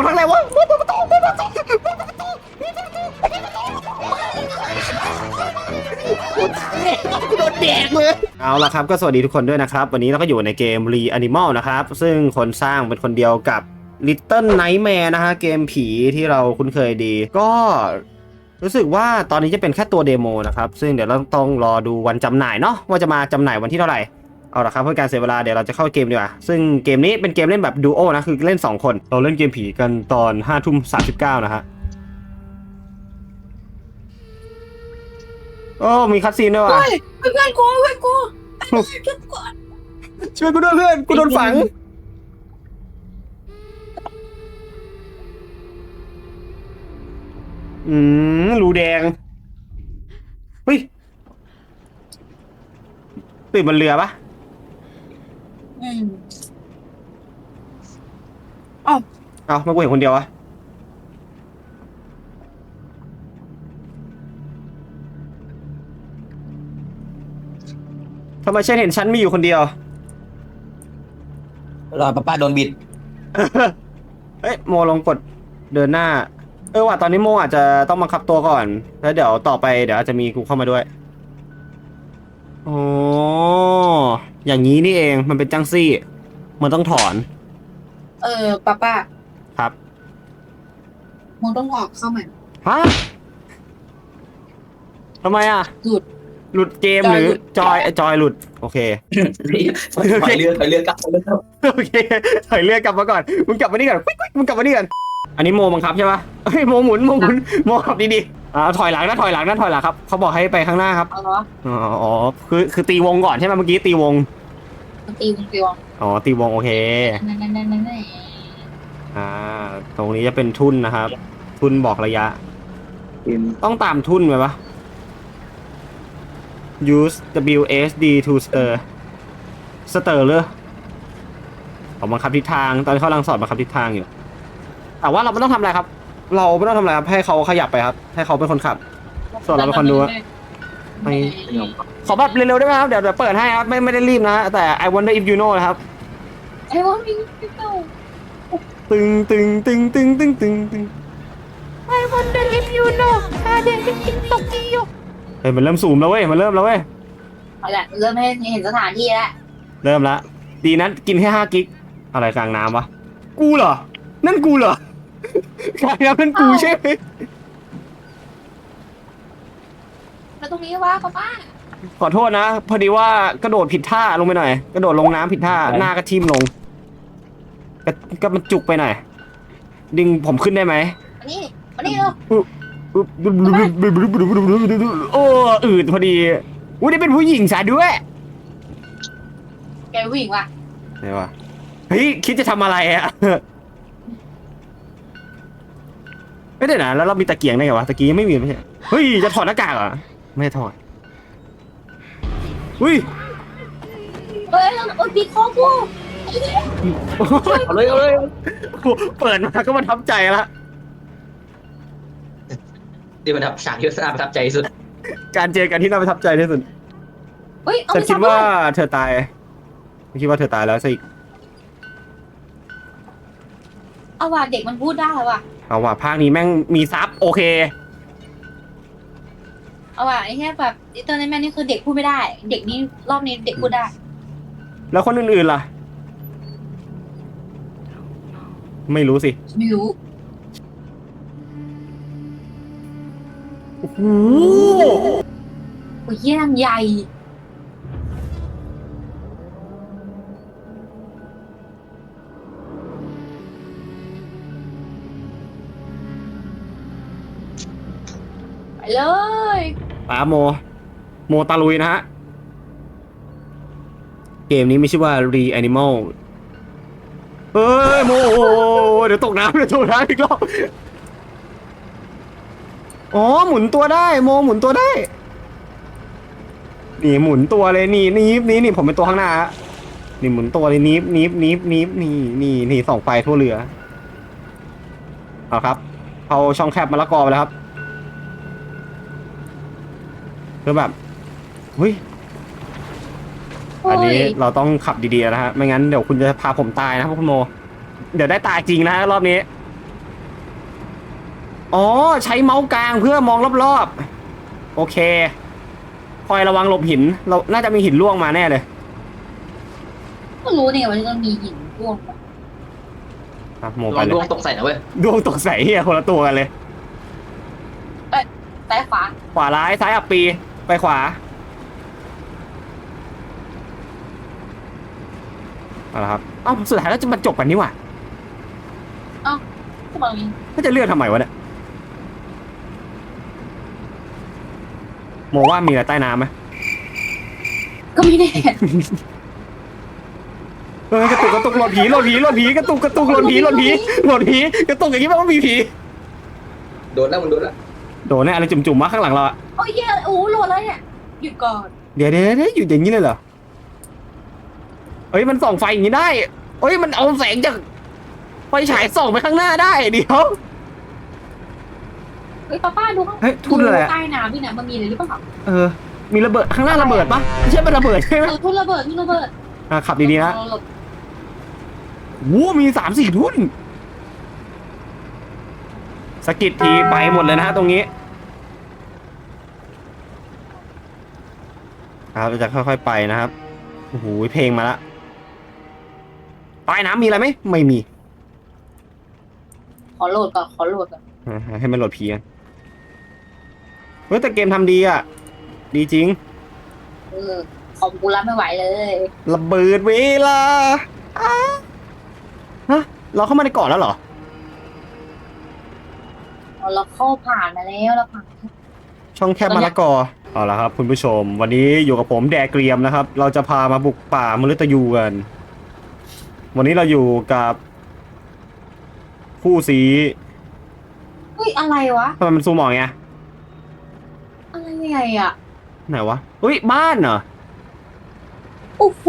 อกทางไหนวะเปิดประตูเปิดประตูเปิดประตูเปิดประตูกูตายกูโดนแดกเลยเอาละครับก็สวัสดีทุกคนด้วยนะครับ วันนี้เราก็อยู่ในเกม Re Animal นะครับ ซึ่งคนสร้างเป็นคนเดียวกับ Little Nightmare นะฮะเกมผีที่เราคุ้นเคยดี ก็รู้สึกว่าตอนนี้จะเป็นแค่ตัวเดโมนะครับ ซึ่งเดี๋ยวเราต้องรอดูวันจำหน่ายเนาะว่าจะมาจำหน่ายวันที่เท่าไหร่ เอาละครับเพื่อการเสียเวลาเดี๋ยวเราจะเข้าเกมดีกว่า ซึ่งเกมนี้เป็นเกมเล่นแบบดูโอนะ คือเล่น 2 คน เราเล่นเกมผีกันตอน5้าทุ่มสานะฮะ โอ้ มีคัดซีนด้วยว่ะ เฮ้ยเพื่อนกูเพื่อนกูช่วยกูช่วยกูด้วยเพื่อน กูโดนฝัง อืมรูแดง เฮ้ยตื่นบนเรือปะ อืมเอาไม่กูเห็นคนเดียวอะทำไมฉันเห็นฉันมีอยู่คนเดียว รอป้าป้าโดนบิด เอ้ยโมลองกดเดินหน้า เออว่ะตอนนี้โมอาจจะต้องบังคับตัวก่อน แล้วเดี๋ยวต่อไปเดี๋ยวอาจจะมีกูเข้ามาด้วย อ๋อ อย่างนี้นี่เอง มันเป็นจังซี่ มันต้องถอน เออป้าป้าครับ มึงต้องออกเข้ามาฮะทำไมอะ หยุด หลุดเกมจหอยรือหลุดจอยจอยหลุด โอเค ถอยเรือถอยเรือ กลับถอยเรือกลับ โอเคถอยเรือกลับมาก่อน มึงกลับมานี่ก่อนปิ๊กปิ๊กมึงกลับมานี่ก่อน อันนี้โมบังคับใช่ปะเฮ้ยโมหมุนโมหมุนโมขับดีๆอ่าถอยหลังนะถอยหลังนะถอยหลังครับเขาบอกให้ไปข้างหน้าครับ เอาเหรออ๋ออ๋อคือคือตีวงก่อนใช่ไหมเมื่อกี้ตีวง มันตีมึงตีวงอ๋อตีวงโอเค นั่นนั่นนั่นนั่นอ่า ตรงนี้จะเป็นทุนนะครับ ทุนบอกระยะต้องตามทุนไหมปะ use WSD to stir stir เลยผมบังคับทิศทาง ตอนนี้เขากำลังสอนบังคับทิศทางอยู่ แต่ว่าเราไม่ต้องทำอะไรครับ เราไม่ต้องทำอะไรครับให้เขาขยับไปครับ ให้เขาเป็นคนขับ ส่วนเราเป็นคนดูอะ ไม่ขอแบบเร็วๆได้ไหมครับ เดี๋ยวเดี๋ยวเปิดให้ครับ ไม่ไม่ได้รีบนะ แต่ I wonder if you know นะครับ ไอ้วอนมีพี่เต้าตึงตึงตึงตึงตึงตึงตึง I wonder if you know how they in Tokyo เฮ้ยมันเริ่มสูมแล้วเว้ย มันเริ่มแล้วเว้ย เอาละเริ่มให้เห็นสถานที่แล้วเริ่มละ ดีนะกินแค่ห้ากิก อะไรกลางน้ำวะ กูเหรอ นั่นกูเหรอ กลางน้ำนั่นกูใช่ไหมแล้วตรงนี้วะป้าป้าขอโทษนะ พอดีว่ากระโดดผิดท่าลงไปหน่อย กระโดดลงน้ำผิดท่าหน้าก็ทิ่มลงก็ก็มันจุกไปหน่อยดึงผมขึ้นได้ไหมอันนี้อันนี้เร็วโอ้อืดพอดีอุ้ยได้เป็นผู้หญิงซะด้วยแกวิ่งว่ะ ไหนวะเฮ้ยคิดจะทำอะไรอะ ไม่ได้นะแล้วเรามีตะเกียงได้ไงวะตะกี้ยังไม่มีไม่ใช่เฮ้ยจะถอดหน้ากากเหรอไม่ได้ถอดอุ้ยเฮ้ยโอ้ยปีคอกูไอ้เหี้ยเอาเลยเอาเลยเปิดมาก็มันทับใจละที่มันทับฉากที่น่าประทับใจที่สุด การเจอกันที่น่าประทับใจที่สุดเฮ้ยเอาฉันไปคิดทำว่าด้วยเธอตายไม่คิดว่าเธอตายแล้วสิ เอาว่ะเด็กมันพูดได้ว่ะเอาว่ะภาคนี้แม่งมีซับโอเค เอาว่ะไอ้แค่แบบดิเตอร์ในแม่นี่คือเด็กพูดไม่ได้ เด็กนี้รอบนี้เด็กพูดได้ แล้วคนอื่นๆล่ะ ไม่รู้สิไม่รู้โอ้โหโอ้ยเยี่ยมใหญ่ เลยปาโม โมตาลุยนะฮะ เกมนี้ไม่ชื่อว่า Re Animal เฮ้ย โมเดี๋ยวตกน้ำเดี๋ยวตกน้ำอีกรอบอ๋อ หมุนตัวได้ โมหมุนตัวได้ นี่หมุนตัวเลยนี่นี่นี่นี่ผมเป็นตัวข้างหน้าฮะนี่หมุนตัวเลยนิบนิบนิบนิบนี่นี่นี่ส่องไฟทั่วเรือเอาครับเอาช่องแคบมะละกอไปแล้วครับ คือแบบเฮ้ยอันนี้โอ้ยเราต้องขับดีๆนะฮะไม่งั้นเดี๋ยวคุณจะพาผมตายนะครับคุณโม เดี๋ยวได้ตายจริงนะฮะรอบนี้ อ๋อใช้เมาส์กลางเพื่อมองรอบๆ โอเคคอยระวังหลบหิน เราน่าจะมีหินล่วงมาแน่เลยก็รู้เนี่ยว่าจะมีหินร่วงอะโมลไปองเลดวยงตกใส่นะเว้ยดวงตกใส่เฮียคนละตัวกันเลย ซ้ายขวาขวาร้ายซ้ายอับปี ไปขวาเอาละครับเอ้าสุดท้ายแล้วจะมาจบกันนี่หว่าก็มองมีถ้าจะเลือกทำไมวะเนี่ยโมว่ามีอะไรใต้น้ำไหมก็ไม่แน่เออกระตุกกระตุกหลอนผีหลอนผีหลอนผีกระตุกกระตุกหลอนผีหลอนผีหลอนผีกระตุกอย่างนี้แปลว่ามีผีโดนแล้วมันโดนแล้วโดนแน่อะไรจุ่มๆมาข้างหลังเราอะโอ้ยเหี้ย โอ้โหโหลดแล้วเนี่ยหยุดก่อนเดี๋ยวเดี๋ยวเดี๋ยวอยู่อย่างนี้เลยเหรอเฮ้ยมันส่องไฟอย่างนี้ได้เฮ้ยมันเอาแสงจากไฟฉายส่องไปข้างหน้าได้เดี๋ยวเฮ้ยป้าป้าดูข้างเฮ้ยทุ่นอะไรอะใต้น้ำนี่นะมันมีอะไรหรือเปล่าเออ มีระเบิดข้างหน้าระเบิดปะไม่ใช่เป็นระเบิดใช่ไหมเออทุ่นระเบิดทุ่นระเบิดอะขับดีๆนะเราหลบวู้มีสามสี่ทุ่นสะกิดทีไปหมดเลยนะฮะตรงนี้ ครับเราจะค่อยๆไปนะครับโอ้โหเพลงมาละใต้น้ำมีอะไรไหมไม่มีขอโหลดก่อนขอโหลดก่อนอะให้มันโหลดผีกันเฮ้ยแต่เกมทำดีอะ ดีจริง เออคอมกูรับไม่ไหวเลยระเบิดเวลาอ้าฮะเราเข้ามาในเกาะแล้วเหรอเราเข้าผ่านมาแล้วเราผ่านช่องแคบมะละกอ เอาละครับคุณผู้ชม วันนี้อยู่กับผมแดกเกรียมนะครับ เราจะพามาบุกป่ามฤตยูกัน วันนี้เราอยู่กับคู่สีเฮ้ยอะไรวะ ทำไมมันซูมออกไงอะไรไงอะไหนวะเฮ้ยบ้านเหรอโอ้โห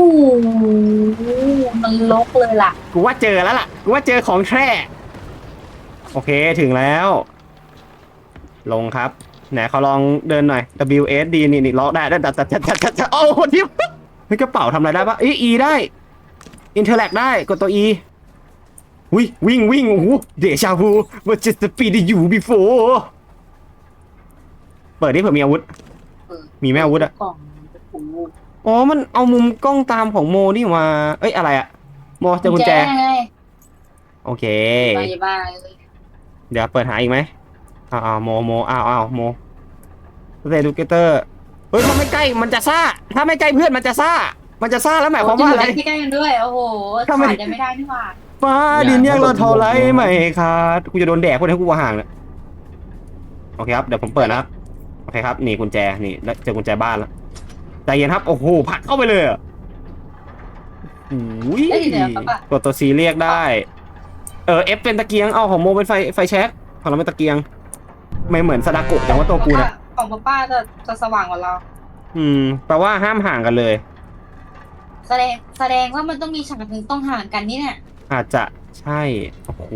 มันลกเลยล่ะ กูว่าเจอแล้วล่ะกูว่าเจอของแท้โอเคถึงแล้ว ลงครับ ไหนเขาลองเดินหน่อย W S D นี่นี่ล็อกได้ได้แต่แต่แต่แต่แต่โอ้โหทิปเฮ้ยกระเป๋าทำอะไรได้ปะเอ้ย E ได้ Interact ได้กดตัว E วิวิ่งวิ่งโอ้โหเดชาวูว่าจะสปีดอยู่ before เปิดดิเผื่อมีอาวุธเออมีไหมอาวุธอะกล่องโอ้โหอ๋อ มันเอามุมกล้องตามของโมนี่มา เอ้ย อะไรอะโมเจอกุญแจไงโอเคไปบ้านเลยเดี๋ยวเปิดหาอีกไหม อ้าวอ้าวโมโมอ้าวอ้าวโมเรดูเกเตอร์เฮ้ยถ้าไม่ใกล้มันจะซ่า ถ้าไม่ใกล้เพื่อนมันจะซ่า มันจะซ่าแล้วหมายความว่าอะไรที่ใกล้กันด้วยโอ้โหทำไมขาดกันไม่ได้นี่หว่าฟ้าดินแยกเราเท่าไรไม่ขาดกูจะโดนแดกพวกนี้กูว่าห่างเลยโอเคครับเดี๋ยวผมเปิดนะครับโอเคครับ นี่กุญแจนี่แล้วเจอกุญแจบ้านแล้วใจเย็นครับโอ้โหผลักเข้าไปเลยอะโอ้ยเอ้ยเดี๋ยวป้าป้ากดตัวซีเรียกได้ เออ F เป็นตะเกียงเอาของโมเป็นไฟไฟแช็กของเราเป็นตะเกียง ไม่เหมือนสดาโกะจังว่าตัวกูนะของป้าป้าจะจะสว่างกว่าเรา อืมแปลว่าห้ามห่างกันเลย แสดงแสดงว่ามันต้องมีฉากหนึ่งต้องห่างกันนี่เนี่ยอาจจะใช่โอ้โห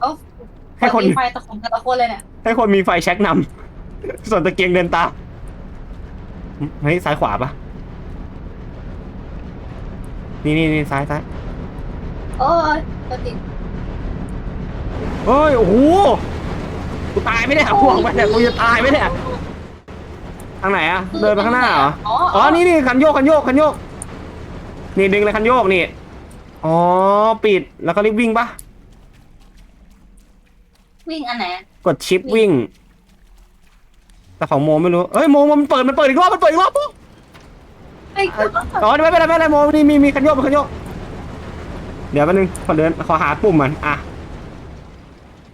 โอ้ให้คน มีไฟตะขงตะโคนเลยเนี่ยให้คนมีไฟแช็กนำ ส่วนตะเกียงเดินตามเฮ้ยซ้ายขวาปะนี่นี่นี่ซ้ายซ้ายโอ้ยตัวติดเฮ้ย โอ้โห กูตายไหมเนี่ยห่วงไปเนี่ยกูจะตายไหมเนี่ยทางไหนอะเดินไปข้างหน้าเหรออ๋ออ๋อนี่นี่คันโยกคันโยกคันโยก นี่ดึงเลยคันโยกนี่อ๋อปิดแล้วก็รีบวิ่งปะวิ่งอันไหนกดชิปวิ่ง แต่ของโมไม่รู้เอ้ยโมมันเปิดมันเปิดอีกรอบมันเปิดอีกรอบปุ๊บไอ้อ๋อไม่เป็นไรไม่เป็นไรโมนี่มีมีคันโยกมีคันโยก เดี๋ยวแป๊บนึงขอเดินขอหาปุ่มมันอะ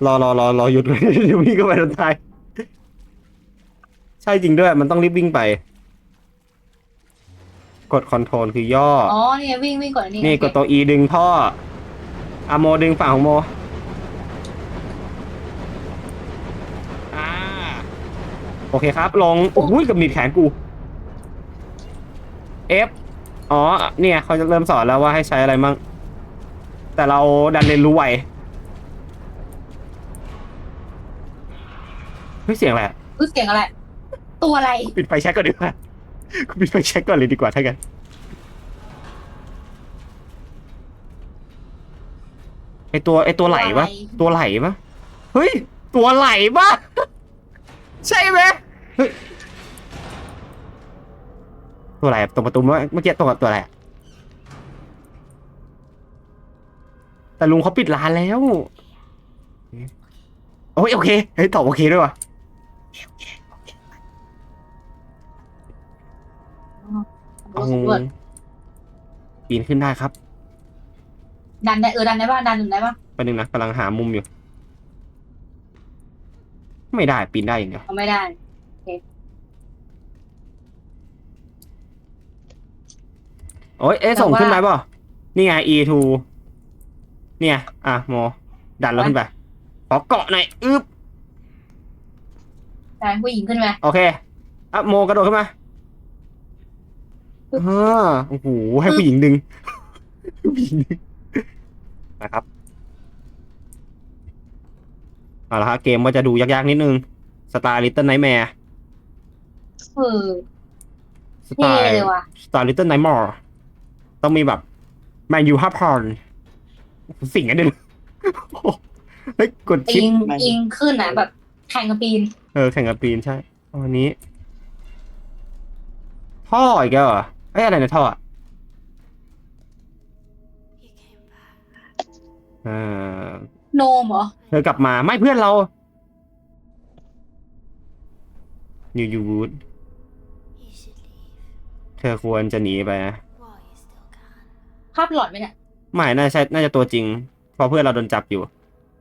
รอรอรอรอหยุดเลยเดี๋ยววิ่งก็ไปทันทาย ใช่จริงด้วย มันต้องรีบวิ่งไป กดคอนโทรลคือย่ออ๋อ นี่ไงวิ่งวิ่งก่อนนี่นี่กดตัว E ดึงท่ออะโมดึงฝั่งของโมอ่าโอเคครับ ลงโอ้ยกับหนีดแขนกู F อ๋อ เนี่ยเขาจะเริ่มสอนแล้วว่าให้ใช้อะไรมั่งแต่เราดันเรียนรู้ไว เฮ้ยเสียงอะไรอะรู้เสียงอะไร ตัวอะไร ปิดไฟแช็กก่อนดีกว่าปิดไฟแช็กก่อนเลยดีกว่าถ้ากันไอตัวไอตัวไหลปะตัวไหลปะเฮ้ย ตัวไหลปะใช่ไหมเฮ้ยตัวอะไรอะตรงประตูเมื่อเมื่อกี้ตัวตัวอะไรอะแต่ลุงเขาปิดร้านแล้ว โอ้ยโอเค เฮ้ยตอบโอเคด้วยวะ รถสำรวจปีนขึ้นได้ครับดันได้เออดันได้ป่ะดันหนึ่งได้ป่ะประเด็นงนะกำลังหามุมอยู่ ไม่ได้ปีนได้อย่างเดียวเอาไม่ได้โอ้ยเอ๊ะส่งขึ้นไปเปล่านี่ไง E2 เนี่ย อะโมดันเราขึ้นไปขอเกาะหน่อยอึ๊บ แต่ผู้หญิงขึ้นไหมโอเคอะโมกระโดดขึ้นมาอ่าโอ้โหให้ผู้หญิงดึงผู้หญิงดึงนะครับเอาละฮะเกมว่าจะดูยากๆนิดนึงสไตล์ลิตเติ้ลไนท์แมร์เออสไตเท่ล์เลยว่ะ สไตล์ลิตเติ้ลไนท์มอร์ต้องมีแบบแมนยูฮับพอนสิ่งนั้นด้วยเฮ้ยกดชิป อิงอิงขึ้นอะแบบ แข่งกับปีน เออแข่งกับปีนใช่อันนี้ ท่ออีกแล้วเหรอเอ้ยอะไรในท่ออะเออโนมเหรอ เธอกลับมาไม่เพื่อนเรายูยูวูด You should leave เธอควรจะหนีไปนะ while you still can. ภาพหลอนไหมเนี่ย ไม่น่าใช่น่าจะตัวจริงเพราะเพื่อนเราโดนจับอยู่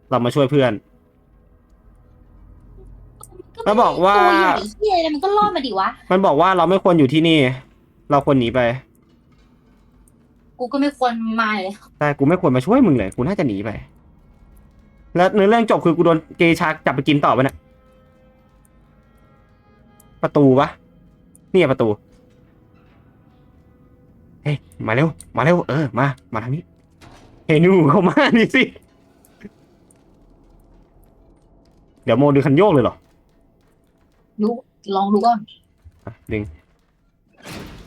เรามาช่วยเพื่อน แล้วบอกว่า ตัวใหญ่เฮียเลยมันก็รอดมาดิวะ มันบอกว่าเราไม่ควรอยู่ที่นี่ เราควรหนีไปกูก็ไม่ควรมาเลยแต่กูไม่ควรมาช่วยมึงเลย กูน่าจะหนีไป แล้วเนื้อเรื่องจบคือกูโดนเกย์ชาจับไปกินต่อไปเนี่ยประตูปะนี่อะประตู เฮ้ยมาเร็ว มาเร็ว เออ มา มาทางนี้ เฮ้ยนูเข้ามานี่สิ เดี๋ยวโมดึงคันโยกเลยเหรอ ดูลองดูก่อนอะดึง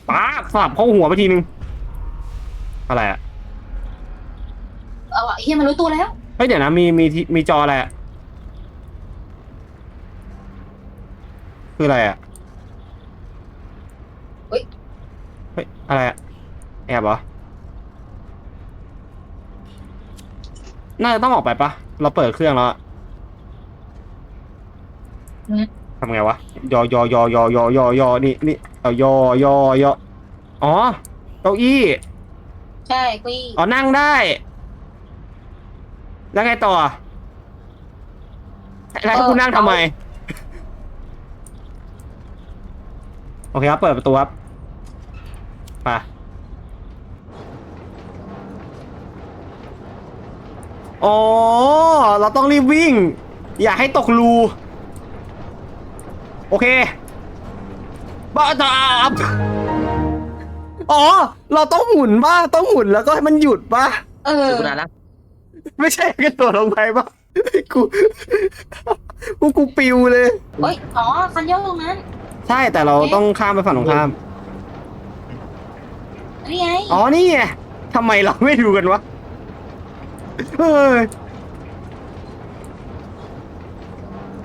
ป้าบสลับเข้าหัวไปทีนึง อะไรอะเอาอะเฮียมันรู้ตัวแล้ว เฮ้ยเดี๋ยวนะมีมีที่มีจออะไรอะคืออะไรอะเฮ้ย เฮ้ยอะไรอะแอบเหรอน่าจะต้องออกไปปะเราเปิดเครื่องแล้วอะ ทำไงวะยอยอยอยอยอยอยอนี่นี่เอายอยอยออ๋อเก้าอี้ใช่กุยอ๋อนั่งได้ แล้วไงต่อแล้วให้กูนั่งทำไมโอเคครับเปิดประตูครับไปอ๋อ เราต้องรีบวิ่ง อย่าให้ตกรู โอเคบ้าตามอ๋อ เราต้องหมุนบ้าต้องหมุนแล้วก็ให้มันหยุดป่ะเออกูนานละไม่ใช่กระโดดลงไปป่ะกูกูกูปิวเลยเฮ้ย อ๋อ คันโยกตรงนั้น ใช่แต่เราต้องข้ามไปฝั่งตรงข้าม นี่ไง อ๋อนี่ไงทำไมเราไม่ดูกันวะเฮ้ย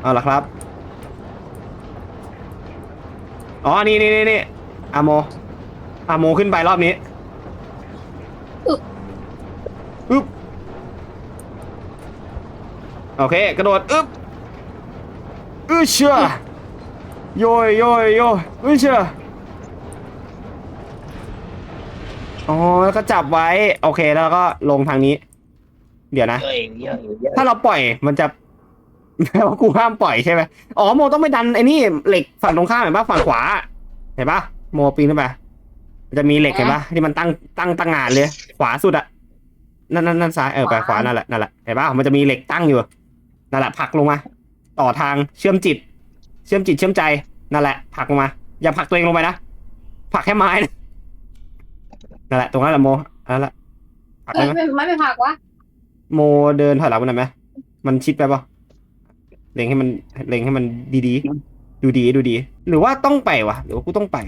เอาละครับ อ๋อ นี่นี่นี่นี่อาโมอาโมขึ้นไปรอบนี้อึ๊บอึ๊บโอเค กระโดดอึ๊บอึ๊เชื่อโยยโยยโยยอึ๊เชื่ออ๋อแล้วก็จับไว้ โอเคแล้วก็ลงทางนี้ เดี๋ยวนะเอ้ยเยอะเยอะถ้าเราปล่อยมันจะแปล ว่ากูห้ามปล่อยใช่ไหมอ๋อโมต้องไปดันไอ้นี่เหล็กฝั่งตรงข้ามเห็นปะฝั่งขวา เห็นปะโมปีนขึ้นไปมันจะมีเหล็กเห็นปะที่มันตั้งตั้งตั้งงานเลย ขวาสุดอะนั่นนั่นนั่นซ้ายเออไปขวานั่นแหละนั่นแหละเห็นปะมันจะมีเหล็กตั้งอยู่นั่นแหละผลักลงมา ต่อทางเชื่อมจิต เชื่อมจิตเชื่อมใจนั่นแหละผลักลงมา อย่าผลักตัวเองลงไปนะผลักแค่ไม้นะนั่นแหละ ตรงนั้นแหละโมนั่นแหละผลักเฮ้ได้ยไหมไม่ไม่ไปผักวะโมเดินถอยหลังไปหน่อยไหมมันชิดไปปะ เล็งให้มันเล็งให้มันดีๆ ดูดีดูดี หรือว่าต้องไปวะหรือว่ากูต้องไป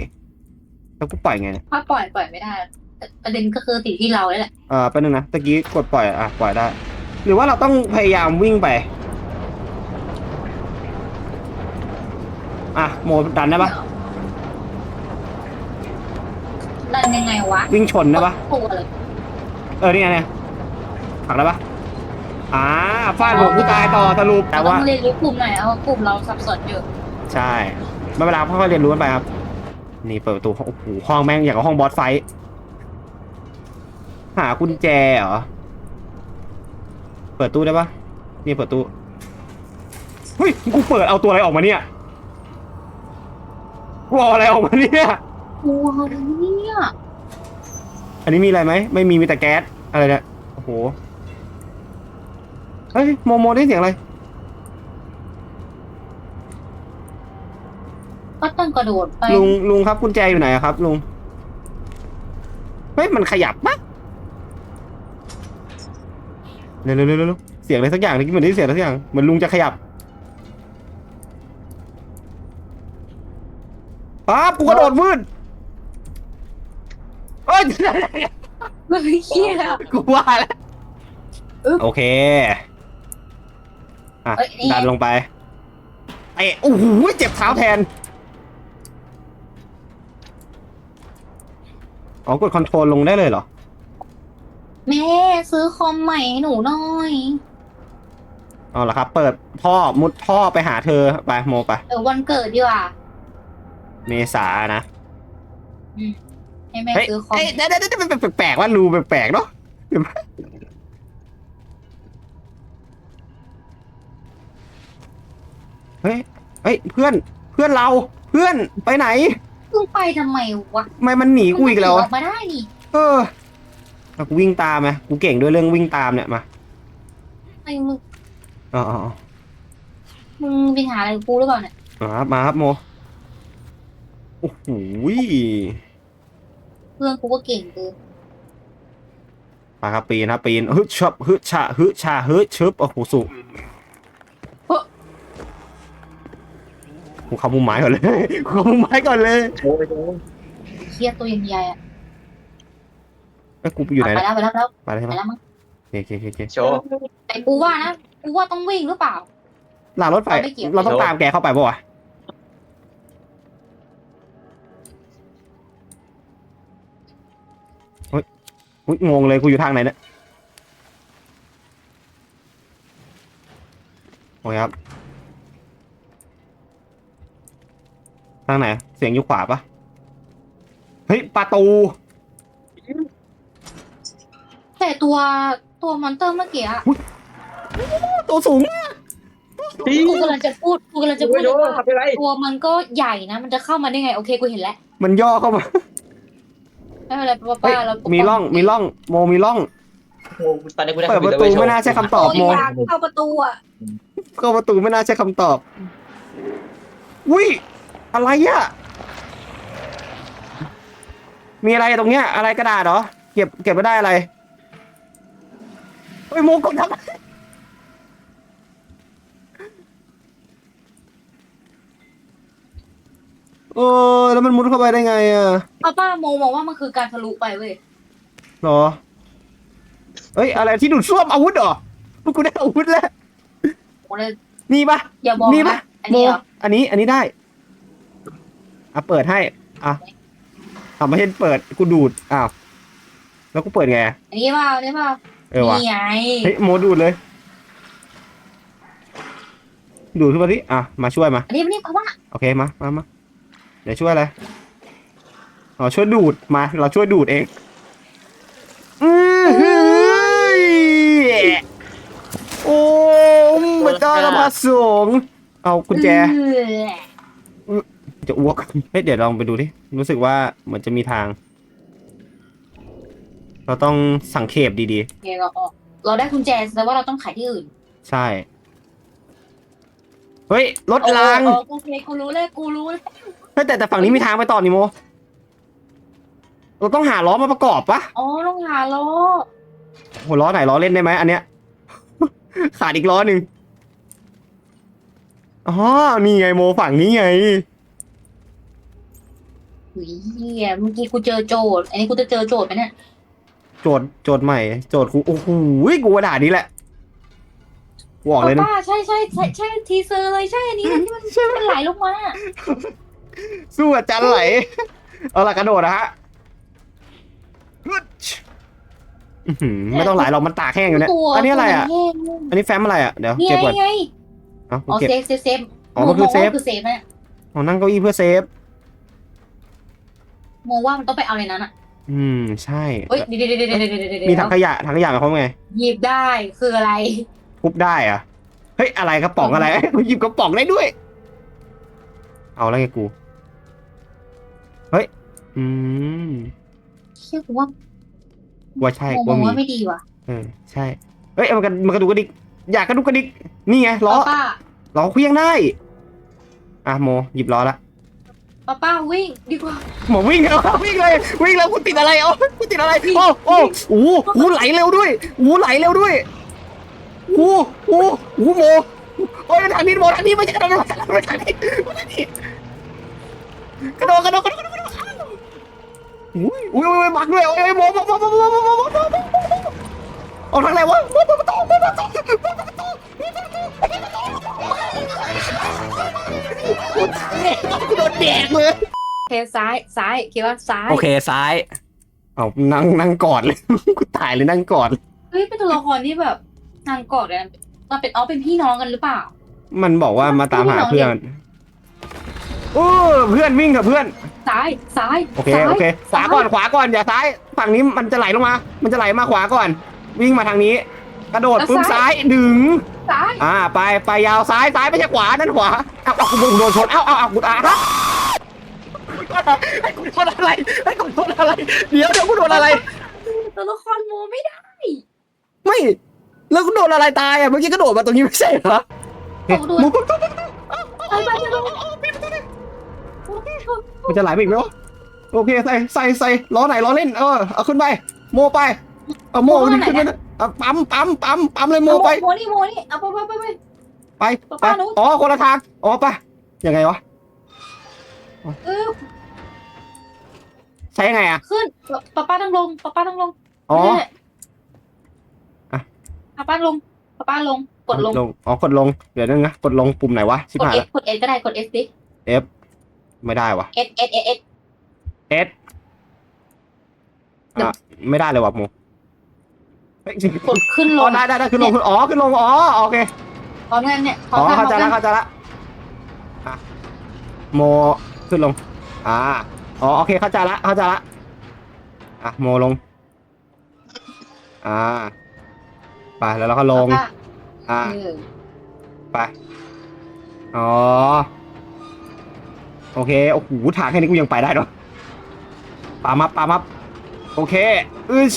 แล้วกูปล่อยไงเนี่ยถ้าปล่อยปล่อยไม่ได้แต่ประเด็นก็คือติดที่เราเลยแหละเออแป๊บนึงนะตะกี้กดปล่อยอะปล่อยได้ หรือว่าเราต้องพยายามวิ่งไป อะโมดันได้ปะดันยังไงวะ วิ่งชนได้ปะตัวเลยเออนี่ไงเนี่ยผลักได้ปะ อ่าฟาดหัวผู้ตายต่อสรุปแต่เราต้ว่าองเรียนรู้กลุ่มหน่อยเอากลุ่มเราสับสนอยู่ใช่ไม่เป็นไรค่อยๆเรียนรู้กันไปครับ นี่เปิดประตูโอ้โหห้องแม่งอย่างกับห้องบอสไฟท์หากุญแจเหรอ เปิดตู้ได้ปะนี่เปิดตู้ เฮ้ย กูเปิดเอาตัวอะไรออกมาเนี่ย กูเอาอะไรออกมาเนี่ย กลัวเลยเนี่ยอันนี้มีอะไรไหม ไม่มีมีแต่แก๊ส อะไรเนี่ยโอ้โหเฮ้ยโมโมได้เสียงอะไรก็ต้องกระโดดไปลุงลุงครับกุญแจอยู่ไหนอะครับลุงเฮ้ยมันขยับปะเร็วเร็วเร็วเร็วเสียงอะไรสักอย่างเมื่อกี้เหมือนได้เสียงอะไรสักอย่างเหมือนลุงจะขยับป๊าบกูกระโดดวืดเอ้ยไม่เชี่ยกูว่าแล้วอึ๊บโอเค อะเอ้ยนี่ ดันลงไปไอ้โอ้โหเจ็บเท้าแทนอ๋อกดคอนโทรลลงได้เลยเหรอ แม่ซื้อคอมใหม่ให้หนูหน่อยเอาละครับ เปิดท่อมุดท่อไปหาเธอไปโมไป เดี๋ยววันเกิดดีกว่าเมษานะ ให้แม่เฮ้ยซื้อคอมเอ้ยเดี๋ยวเดี๋ยวเดี๋ยวมันแปลกๆว่ารูแปลกๆเนาะ ฮ้ยเฮ้ยเพื่อนเพื่อนเราเพื่อนไปไหนมึงไปทำไมวะทำไมมันหนีกูอีกแล้วมึงอะออกมาได้นี่เออเอากูวิ่งตามไหมกูเก่งด้วยเรื่องวิ่งตามเนี่ยมาไอ้มึงอ๋ออ๋ออ๋อมึงไปหาอะไรกับกูหรือเปล่าเนี่ยมาครับมาครับโมโอ้โหเพื่อนกูก็เก่งเกินมาครับปีนครับปีนฮึชับฮึชะฮึชาฮึชึบโอ้โหสุ กูเข้ามุมไม้ก่อนเลย กูเข้ามุมไม้ก่อนเลยโชว์ไปโชว์เครียดตัวยังใหญ่อะไอ้ยกูอยู่ไหนไปนะแล้วไปแล้วไปแล้วไปแล้วใช่ไปไหมแล้วมั้งโอเคโอเคโอเคโชว์ แต่กูว่านะกูว่าต้องวิ่งหรือเปล่า หลังรถไฟเราไม่เกี่ยว เราต้องตามแกเข้าไปปะวะเฮ้ยอุ๊ยงงเลยกูอยู่ทางไหนเนี่ยโอ้ยครับ ทางไหน เสียงอยู่ขวาปะเฮ้ยประตูแต่ตัวตัวมอนเตอร์เมื่อกี้อะตัวสูงตีกูกำลังจะพูดกูกำลังจะโอ้พูยดโชเลยว์ว่าทำไปไรตัวมันก็ใหญ่นะ มันจะเข้ามาได้ไง โอเคกูเห็นแล้วมันย่อเข้ามาไม่เป็นไรป้าเฮ้ยป้าเรามีมีร่องมีร่องโมมีร่องโอ้ตอนนี้กูได้เปิดประตูไม่น่าใช่คำตอบโมยากเข้าประตูอะเข้าประตูไม่น่าใช่คำตอบวิ อะไรอะมีอะไรตรงเนี้ย อะไรกระดาษเหรอ เก็บเก็บไม่ได้อะไรเฮ้ยโมกดทำไมโอ้ยแล้วมันมุดเข้าไปได้ไงอะป้าป้าโมมองว่ามันคือการทะลุไปเว้ยหรอ เฮ้ย อะไรที่ดูดซ่วมอาวุธเหรอกูได้อาวุธแล้ว โมเลยนี่ปะอย่าบอกนี่นะปะอันนี้เหรอ อันนี้ อันนี้ได้ อะเปิดให้ อะทำไม่ให้เปิดกูดูด อ้าว แล้วกูเปิดไง อันนี้เปล่าอันนี้เปล่าเออวะนี่ไงเฮ้ยโมดูดเลย ดูดขึ้นมาดิอะ มาช่วยมา อันนี้อันนี้ป้าป้าโอเค มา มามาเดี๋ยวช่วยอะไรอ๋อช่วยดูด มา เราช่วยดูดเอง อือหือโอ้พระเจ้าละพระสงฆ์เอากุญแจ เออ จะอ้วกเฮ้ยเดี๋ยวลองไปดูดิ รู้สึกว่าเหมือนจะมีทาง เราต้องสังเขปดีโอเคเราออกเราได้กุญแจแสดงว่าเราต้องขายที่อื่นๆ ใช่ เฮ้ย รถรางเออโอเคกูรู้เลยกูรู้เลยเฮ้ยแต่แต่ฝั่งนี้มีทางไปต่อนี่โม เราต้องหาล้อมาประกอบปะอ๋อต้องหาล้อโหล้อไหนล้อเล่นได้ไหมอันเนี้ย ขาดอีกล้อหนึ่งอ๋อนี่ไงโมฝั่งนี้ไง หุยเฮียเมื่อกี้กูเจอโจทย์ อันนี้กูจะเจอโจทย์ไหมเนี่ย โจทย์โจทย์ใหม่ โจทย์กูโอ้โหกูว่าด่านี้แหละกูออกเลยนะป้าใช่ใช่ใช่ใช่ทีเซอร์เลยใช่อันนี้นะที่มันมันไหลลงมา สู้กับจันไหล เอาละกระโดดนะฮะฮึดอื้อหือไม่ต้องไหลเรามันตากแห้งอยู่เนี่ยตัวอันนี้อะไรอะตัวมันแห้งอันนี้แฟ้มอะไรอะ เดี๋ยวนี่เก็บไงก่อนไงเอ้ากูอ๋อเก็บเซฟเซฟเซฟอ๋อมันคือเซฟโมว่าคือเซฟนะอ๋อนั่งเก้าอี้เพื่อเซฟ โมว่ามันต้องไปเอาในนั้นอะอืมใช่เฮ้ยเดี๋ยวเดี๋ยวเดี๋ยวเดี๋ยวเดี๋ยวเดี๋ยวมีถังขยะถังขยะหมายความว่าไงหยิบได้คืออะไรทุบได้อะเฮ้ยอะไรกระป๋องอะไรกูหยิบกระป๋องได้ด้วย เอาแล้วไงกูเฮ้ยอืมเชื่อกูว่าว่าใช่โมว่าโมมีว่าไม่ดีว่ะเออใช่เฮ้ยเอามันกระมันกระดูกกระดิกอยากกระดูกกระดิกนี่ไงล้อป้าล้อเคลี้ยงได้อะโมหยิบล้อละ ป้าป้าวิ่งดีกว่า หมอวิ่งแล้ววิ่งเลยวิ่งแล้วกูติดอะไรอ๋อกูติดอะไรโอ้โอ้โอ้โหไหลเร็วด้วยโอ้ไหลเร็วด้วยโอ้โอ้โอ้โมโอ้ยทางนี้โมทางนี้ไม่ใช่ทางนี้ไม่ใช่ทางนี้ไม่ใช่ทางนี้กระโดดกระโดดกระโดดกระโดดอุ้ยอุ้ยอุ้ยมักด้วยโอ้ยโมโมโมโมโมโมโมโมโมเอาทางไหนวะโมโมประตูโมประตูโมประตู กูโดนแดกเลยโอเคซ้ายซ้ายคิดว่าซ้ายโอเคซ้าย เอานั่งนั่งกอดเลย กูตายเลยนั่งกอดเลยเฮ้ยเป็นตัวละครที่แบบนางกอดกันมันเป็นอ๋อเป็นพี่น้องกันหรือเปล่า มันบอกว่ามาตามหาเพื่อนโอ้เพื่อนวิ่งกับเพื่อน ซ้ายซ้ายโอเคซ้ายโอเคขวาก่อนขวาก่อนอย่าซ้าย ฝั่งนี้มันจะไหลลงมา มันจะไหลมาขวาก่อน วิ่งมาทางนี้ กระโดดปุ๊บซ้ายดึง ซ้ายอ่าไปไปยาวซ้ายซ้ายไม่ใช่ขวานั่นขวาเอาเอากูโดนชนเอาเอาเอากูอะฮะไอ้กูโดนอะไรไอ้กูโดนอะไร เดี๋ยวเดี๋ยวกูโดนอะไร ตัวละครโมไม่ได้ไม่แล้วกูโดนอะไรตายอะเมื่อกี้กระโดดมาตรงนี้ไม่ใช่เหรอโอ้โหหมูไปไปไปไปมันจะไหลไปอีกไหมวะโอเคใส่ใส่ใส่ล้อไหนล้อเล่นเออเอาขึ้นไปโมไป เอาโมขึ้นไปนะเอาปั๊มปั๊มปั๊มปั๊มเลยโมไปโมนี่โมนี่เอาไปไปไปไปไปป้าไปป้านู้นอ๋อคนละทางอ๋อไปยังไงวะเออใช้ยังไงอะขึ้นป้าป้าต้องลงป้าป้าต้องลงอ๋อแม่อะป้าป้าลงป้าป้าลงกดลงอ๋อกดลงเดี๋ยวนึงนะกดลงปุ่มไหนวะชิบกดหายเอละฟกดเอฟก็ได้กดเอฟดิ F ไม่ได้วะเอสเอสเอส S อะไม่ได้เลยวะโมเฮ้ยจริง กดขึ้นลอ๋องได้ได้ได้ขึ้นลงขึ้นอ๋อขึ้นลงอ๋อโอเคพร้อมกันเนี่ยพร้อ๋ออมกันพเข้าร้อมใจกัละนเข้าใจละอะโมขึ้นลง อ่าอ๋อโอเคเข้าใจละเข้าใจละอะโมลง อ่าไปแล้วเราก็ลงป้าอ่า เออไป อ๋อ โอเค โอ้โหถางแค่นี้กูยังไปได้เนาะปามับปามับ โอเคอึช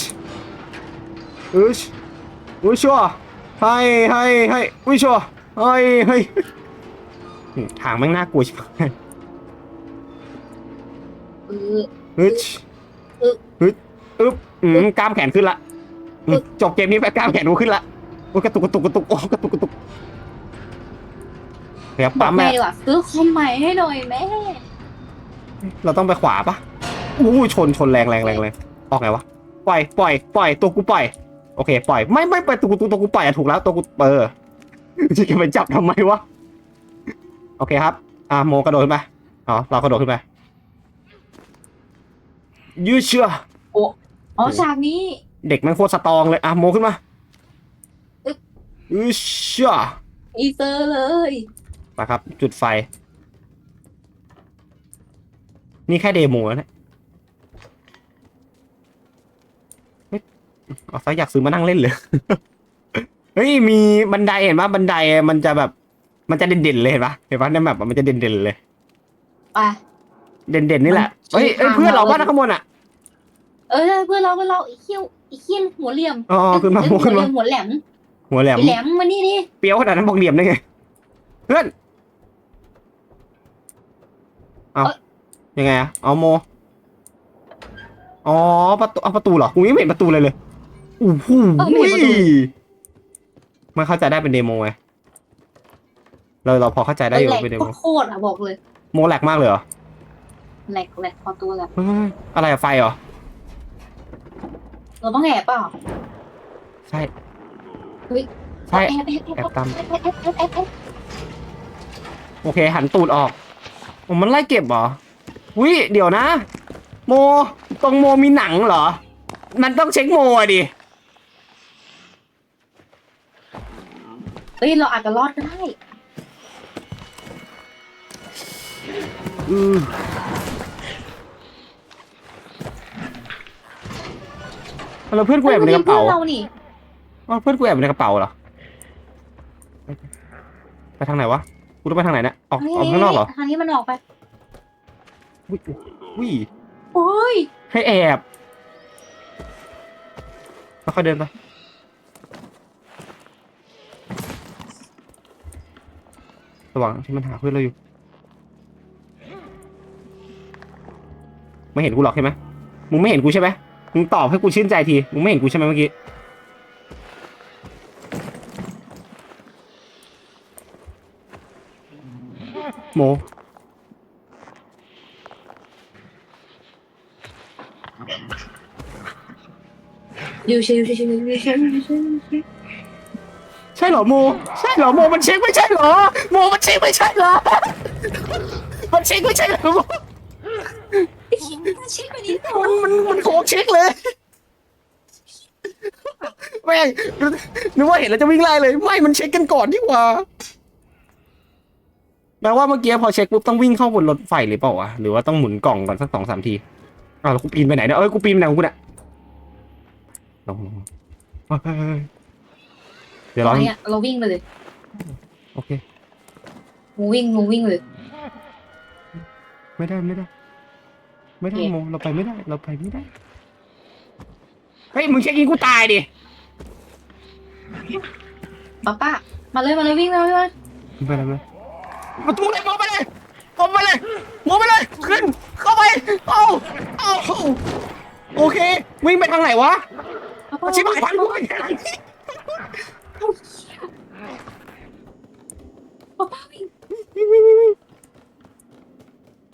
อึชอุ้ยชัวให้ให้ให้อุ้ยชัวให้ให้อืมทางแม่งน่ากลัวชิบหายออฮึดอึ๊บฮึดอึ๊บอืมกล้ามแขนขึ้นละจบเกมนี้ไปกล้ามแขนกูขึ้นละโอ้ยกระตุกกระตุกกระตุกโอ้กระตุกกระตุกเดี๋ยวปั๊มแม่แม่ก็ซื้อคอมใหม่ให้หน่อยแม่ เราต้องไปขวาปะอู้ยชนชนแรงแรงแรงแรงออกไงวะ ปล่อย ปล่อย ปล่อย ตัวกูปล่อย โอเคปล่อยไม่ไม่ไปตัวกูตัวกูปล่อยอะถูกแล้วตัวกูเออจะไปจับทำไมวะโอเคครับ อะโมกระโดดขึ้นไปอ๋อเรากระโดดขึ้นไปยืดเชื่ออ๋อฉากนี้ เด็กแม่งโคตรสตรองเลยอะโมขึ้นมาอึ๊บยืดเชื่ออีเซอร์เลยมาครับ จุดไฟ นี่แค่เดโมนะเนี่ยเฮ้ย เอาซะอยากซื้อมานั่งเล่นเลย เฮ้ยมีบันไดเห็นปะบันไดมันจะแบบ มันจะเด่นๆเลยเห็นปะเห็นปะในแมปอะมันจะเด่นๆเลย ไป เด่นๆนี่แหละมันเฮ้ยเอ้ยชี้ทางเพื่อนเราเราบ้านข้างบนอะ เออเพื่อนเราเพื่อนเราอีเขี้ยวอีเขี้ยวหัวเหลี่ยมอ๋อขึ้นมาเอ้ยโมหัวขึ้นเหลี่มายมหัวแหลมหัวแหลมแหลมมานี่นี่เปรี้ยวขนาดนั้นบอกเหลี่ยมได้ไง เพื่อน เอายังไงอะเอาโม อ๋อประตูเอาประตูเหรอกูยังไม่เห็นประตูเลยเลย โอ้โหมันเข้าใจได้เป็นเดโมไงเราเราพอเข้าใจได้อยู่แหลกเป็นเดโมโคตรๆอะบอกเลยโมแหลกมากเลยเหรอแหลกแหลกพอตัวแบบเฮ้ยอะไรอะไฟเหรอ เราต้องแอบเปล่าใช่เฮ้ยใช่ แอบแอบแอบตามแอบแอบแอบแอบแอบโอเค หันตูดออกผมมันไล่เก็บเหรอวิเดี๋ยวนะ โม ตรงโมมีหนังเหรอ มันต้องเช็คโมอะดิ เฮ้ยเราอาจจะรอดก็ได้ อืมแล้วเพื่อนกูแอบในกระเป๋าพื่อนเรานี่อ้าวเพื่อนกูแอบในกระเป๋าเหรอ ไปทางไหนวะ กูต้องไปทางไหนเนี่ย ออกออกข้างนอกเหรอ ทางนี้มันออกไปอุ้ยอุ้ยโอ้ย ให้แอบค่อยๆเดินไป ว่างที่มันหาเพื่อนเราอยู่ ไม่เห็นกูหรอกใช่ไหมมึงไม่เห็นกูใช่ไหมมึงตอบให้กูชื่นใจที มึงไม่เห็นกูใช่ไหมเมื่อกี้ โมดิวชิวชิวชิวชิวชิวชิวชิวใช่ เหรอโม ใช่เหรอโมมันเช็คไม่ใช่เหรอโมมันเช็คไม่ใช่เหรอมันเช็คไม่ใช่เหรอโมเช็คไปนิดหน่อมัยนมันมันโคกเช็คเลยแม่งนึกว่าเห็นแล้วจะวิ่งไล่เลยไม่มันเช็คกันก่อนดีกว่าแปลว่าเมื่อกี้พอเช็คปุ๊บต้องวิ่งเข้าบนรถไฟหรือเปล่าวะหรือว่าต้องหมุนกล่องก่อนสักสองสามทีอ้าวแล้วกูปีนไปไหนเนี่ยเอ้ยกูปีนไปไหนของกูเนี่ยลงลงลง เฮ้ยเฮ้ยเฮ้ยเดี๋ยวตรออนเนี้ยเราวิ่งไปเลยโอเคมูวิ่งมูวิ่งเลย ไม่ได้ไม่ได้ ไม่ได้โอเคโมเราไปไม่ได้ เราไปไม่ได้เฮ้ยมึงเช็คยิงกูตายดิป้าป้ามาเลยมาเลยวิ่งเลยวิ่งเลยไปเลยไปเลยประตูเลยมองไปเลยมองไปเลยมองไปเลยขึ้นเข้าไปเอาเอาโอเควิ่งไปทางไหนวะป้าป้าชิบหายทางด้วย ป้าป้าวิ่ง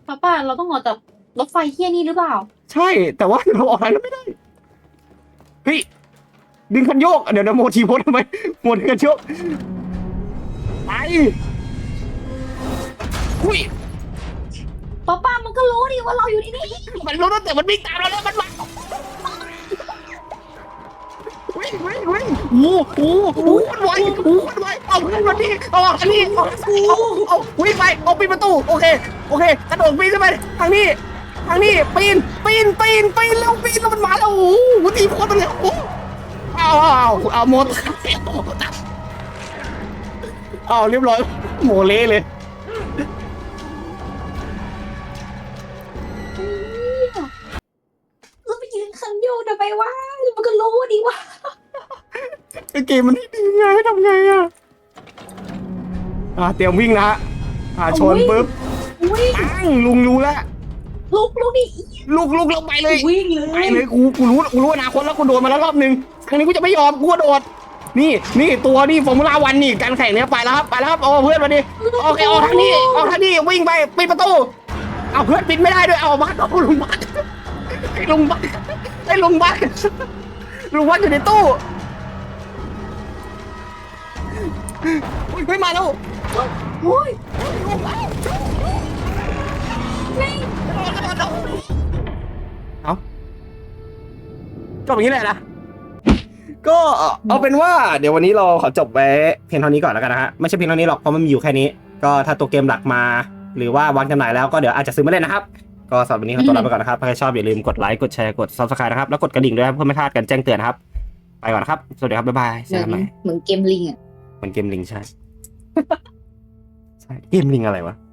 ป้าป้าเราต้องออกจากรถไฟเฮี้ยนี่หรือเปล่า ใช่ แต่ว่าเราออกทางนั้นไม่ได้เฮ้ยดึงคันโยก เดี๋ยวนะโมทีโพสทำไมโมดึงคันโยกไปอุ้ยป้าป้ามันก็รู้ดิว่าเราอยู่ที่นี่มันรู้ตั้งแต่มันวิ่งตามเราแล้วมันมา วิ่งวิ่งวิ่งโอ้โหโอ้โหมันไวโอ้โหมันไวเอาขึ้นมาดิเอาออกอันนี้เอาเอาเอาวิ่งไปเอาปิดประตูโอเคโอเคกระโดดปีนขึ้นไปทางนี้ทางนี้ปีนปีนปีนปีนแล้วปีนแล้วมันมาแล้วโอ้โหทีโพสมันแล้วโอ้โหเอาเอาเอาเอาโมดเอาเรียบร้อยโมเละเลยันโยกทำไมวะมันก็รู้ดิว่าเกมมันให้ดีไงให้ทำไงอะอ่าเตรียมวิ่งนะฮะอ่าชนปุ๊บอุ้ยปังลุงรู้แล้วลุกลุกดิลุกลุกลงไปเลยวิ่งเลไปเลยกูกูรู้กูรู้อนาคตแล้วกูโดนมาแล้วรอบนึงครั้งนี้กูจะไม่ยอมกูกระโดดนี่นี่ตัวนี่ฟอร์มูล่าวันนี่การแข่งเนี้ยไปแล้วครับไปแล้วครับเอาเพื่อนมาดิโอเคออกทางนี้ออกทางนี้วิ่งไปปิดประตูเอาเพื่อนปิดไม่ได้ด้วยเอาบัสเอาลุงบัสไอ้ลุงบัส ไอ้ลุงบัสลุงบัสอยู่ในตู้อุ้ยไม่มาแล้วอุ้ยเอาจบอย่างนี้เลยนะก็เอาเป็นว่าเดี๋ยววันนี้เราขอจบไว้เพียงเท่านี้ก่อนแล้วกันนะฮะไม่ใช่เพียงเท่านี้หรอกเพราะมันมีอยู่แค่นี้ ก็ถ้าตัวเกมหลักมา หรือว่าวางจำหน่ายแล้วก็เดี๋ยวอาจจะซื้อมาเล่นนะครับ ก็สำหรับวันนี้ขอตัวลาไปก่อนนะครับถ้าใครชอบอย่าลืมกดไลค์ กดแชร์ กด subscribe นะครับ แล้วกดกระดิ่งด้วยครับเพื่อไม่พลาดการแจ้งเตือนนะครับ ไปก่อนนะครับ สวัสดีครับ บ๊ายบายเหเจอกันใหม่มือนเกมลิงอะ เหมือนเกมลิงใช่ ใช่ เกมลิงอะไรวะ